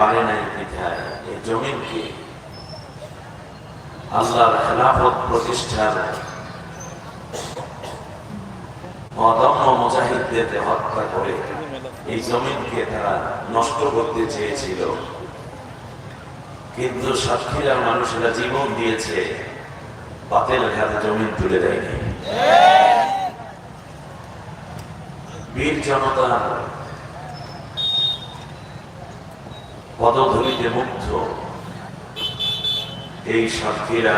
পারে নাই আল্লাহর খেলাফত প্রতিষ্ঠার অদম্য মুজাহিদদেরকে হত্যা করে এই জমিনকে তারা নষ্ট করতে চেয়েছিল। কিন্তু সাতক্ষীরার মানুষেরা জীবন দিয়েছে, বাতেল হাতে জমিন তুলে দেয়নি। বীর জনতার পদধূলিতে মুগ্ধ এই সাতক্ষীরা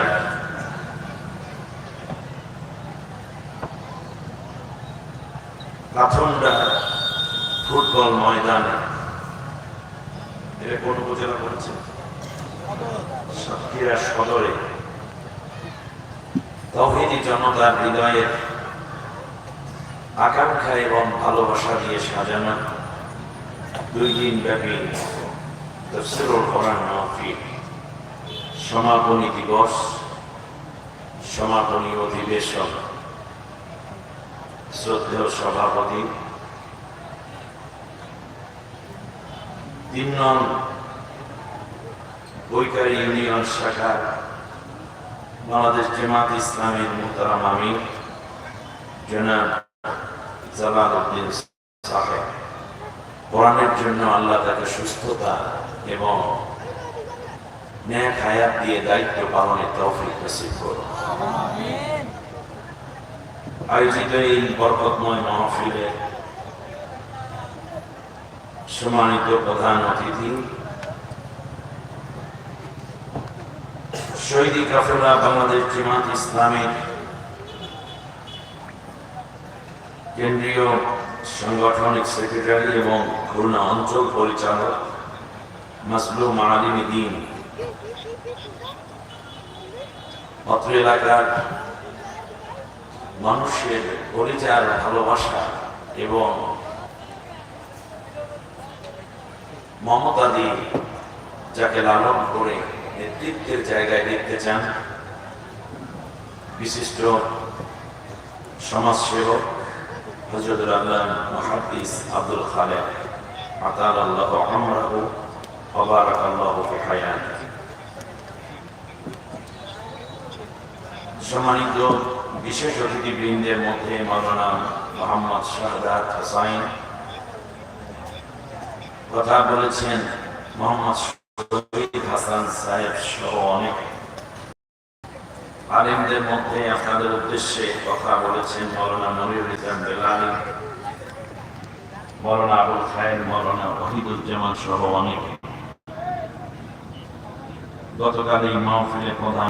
কাঠন্ডা ফুটবল ময়দানে। এটা কোন উপজেলা করেছে সাতক্ষীরা সদরে। তহিদি জনতার হৃদয়ের আকাঙ্ক্ষা এবং ভালোবাসা দিয়ে সাজানো দুই দিন ব্যাপী সমাপনী দিবস, সমাপনী অধিবেশন। শ্রদ্ধেয় সভাপতি তিন নং বৈকারী ইউনিয়ন শাখার বাংলাদেশ জামাত ইসলামের মোহতারাম আমির জনাব জালাল উদ্দিন সাহেব। কোরআনের জন্য আল্লাহ তাকে সুস্থতা এবং ন্যাক হায়াত দিয়ে দায়িত্ব পালনের তৌফিক নসিব করুন। আয়োজিত এই বরকতময় সম্মানিত প্রধান অতিথি, শহীদি কাফেলা বাংলাদেশ জামাত ইসলামের কেন্দ্রীয় সাংগঠনিক সেক্রেটারি এবং খুলনা অঞ্চল পরিচালক মাসলুম আলিম দিন। অত্র এলাকার মানুষের পরিচয় ভালোবাসা এবং মমতা দিয়ে যাকে লালন করে নেতৃত্বের জায়গায় দেখতে চান, বিশিষ্ট সমাজসেবক হজরতুল আল্লাহ মহাদিস আব্দুল খালেক। আতাল আল্লাহ আমরাহু অবারাক আল্লাহ হায়ান সম্মানিত বিশেষ অতিথিবৃন্দের মধ্যে মাওলানা মোহাম্মদ শাহদাত হোসাইন। কথা বলেছেন মোহাম্মদ হাসান সাহেব সহ অনেক। আলিমদের মধ্যে আপনাদের উদ্দেশ্যে কথা বলেছেন মৌলানা মনিরুল ইসলাম বেলালি মৌলানা আবুল খায়ের মৌলানা ওহিদুজ্জামান সহ অনেকে। গতকাল এই মাহফিলে প্রধান